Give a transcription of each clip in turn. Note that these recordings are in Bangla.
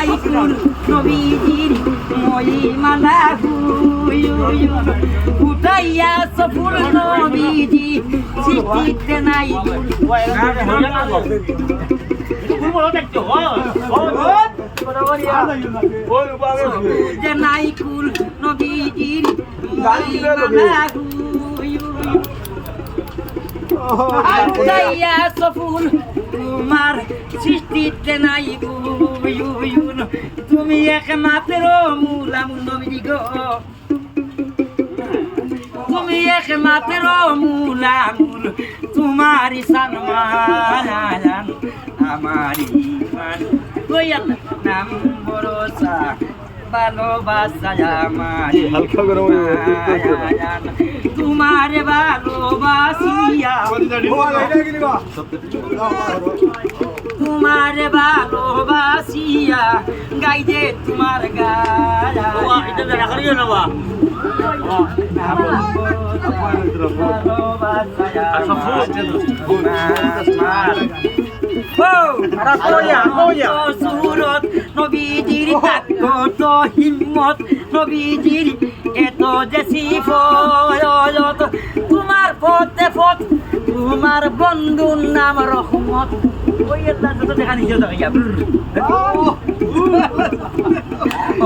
কোন নবীজির মহিমালা উঠাইয়া সফুর নবীজি সৃষ্টিতে নাই যে নাই কুল নবীজির মহিমালা উঠাইয়া সফুল তোমার সৃষ্টিতে নাই তুমি একমাত্র মূলাম নবী গো। তুমি একমাত্র মূলামূল তোমার সানমান আমার ইমান ওই আল্লাহ নাম ভরসা ভালোবাসা আমার হালকা গরম। তোমার ভালোবাসিয়া। তোমার ভালোবাসিয়া গাই যে তোমার সুরত নবীজির তাকত হিম্মত। নবীজির এত যে সিফত। তোমার পথে পথ তোমার বন্ধুর নাম রহমত। ওই আল্লাহ যত দেখা নিজে দেখা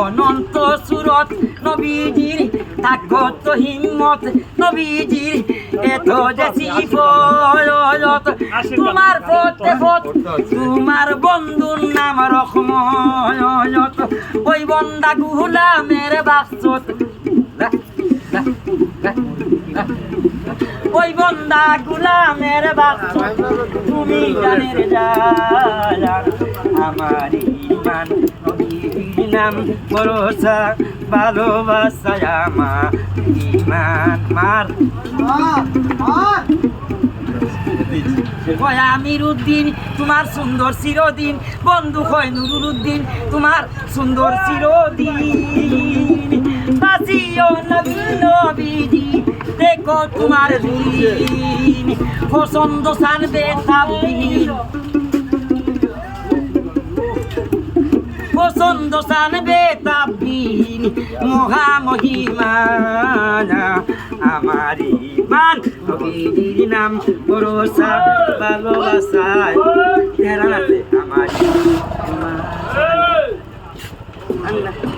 অনন্ত সুরত নবীজির তাকত হিম্মত নবীজির এত যে সিফত তোমার পথে পথ তোমার বন্ধুর নাম রহমত। ওই বন্দা গুলামের বাসত। ওই বন্দা গুলামের তুমি জান আমার ইমান নাম ভরসা, ভালোবাসা আমার ইমান মার। আমির উদ্দিন তোমার সুন্দর চিরদিন। বন্ধু হয় নুরুল উদ্দিন, তোমার সুন্দর চিরদিন। কাছি ও নবী নবীজি দেখো তোমার দিন পছন্দ সারবে তাবিহীন পছন্দ সারবে তাবিহীন মহা মহিমানা আমার ইমান নবীজির নাম ভরসা ভালোবাসা তেরা আমার আল্লাহ